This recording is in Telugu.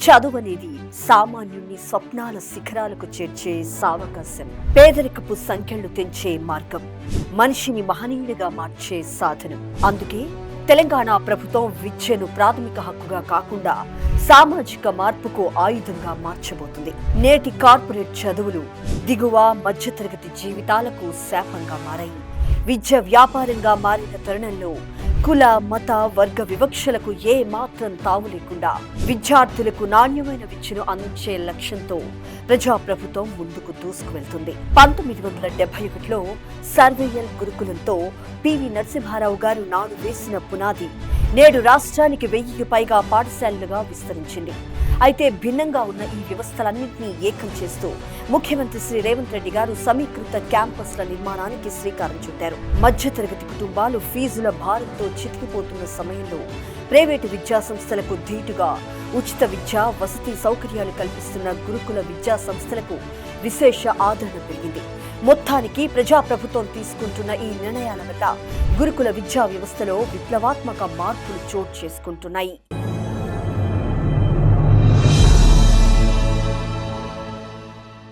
చదువు అనేది సామాన్యుని స్వప్నాల శిఖరాలకు చేర్చే సావకాశం. పేదరికపు సంఖ్యలు తెంచే మార్గం. మనిషిని మహనీయుడిగా మార్చే సాధనం. అందుకే తెలంగాణ ప్రభుత్వం విద్యను ప్రాథమిక హక్కుగా కాకుండా సామాజిక మార్పుకు ఆయుధంగా మార్చబోతుంది. నేటి కార్పొరేట్ చదువులు దిగువ మధ్యతరగతి జీవితాలకు శాపంగా మారాయి. విద్య వ్యాపారంగా మారిన తరుణంలో కుల మత వర్గ వివక్షలకు ఏ మాత్రం తావు లేకుండా విద్యార్థులకు నాణ్యమైన విద్యను అందించే లక్ష్యంతో ప్రజాప్రభుత్వం ముందుకు దూసుకువెళ్తుంది. పంతొమ్మిది వందల డెబ్బై ఒకటిలో సర్వేయల్ గురుకులంతో పివి నరసింహారావు గారు నాడు వేసిన పునాది నేడు రాష్ట్రానికి వెయ్యికి పైగా పాఠశాలలుగా విస్తరించింది. అయితే భిన్నంగా ఉన్న ఈ వ్యవస్థలన్నింటినీ ఏకం చేస్తూ ముఖ్యమంత్రి శ్రీ రేవంత్ రెడ్డి గారు సమీకృత క్యాంపస్ల నిర్మాణానికి శ్రీకారం చుట్టారు. మధ్యతరగతి కుటుంబాలు ఫీజుల భారంతో చితికిపోతున్న సమయంలో ప్రైవేటు విద్యా సంస్థలకు ధీటుగా ఉచిత విద్య వసతి సౌకర్యాలు కల్పిస్తున్న గురుకుల విద్యా సంస్థలకు విశేష ఆదరణ పెరిగింది. మొత్తానికి ప్రజాప్రభుత్వం తీసుకుంటున్న ఈ నిర్ణయాల వల్ల గురుకుల విద్యా వ్యవస్థలో విప్లవాత్మక మార్పులు చోటు చేసుకుంటున్నాయి.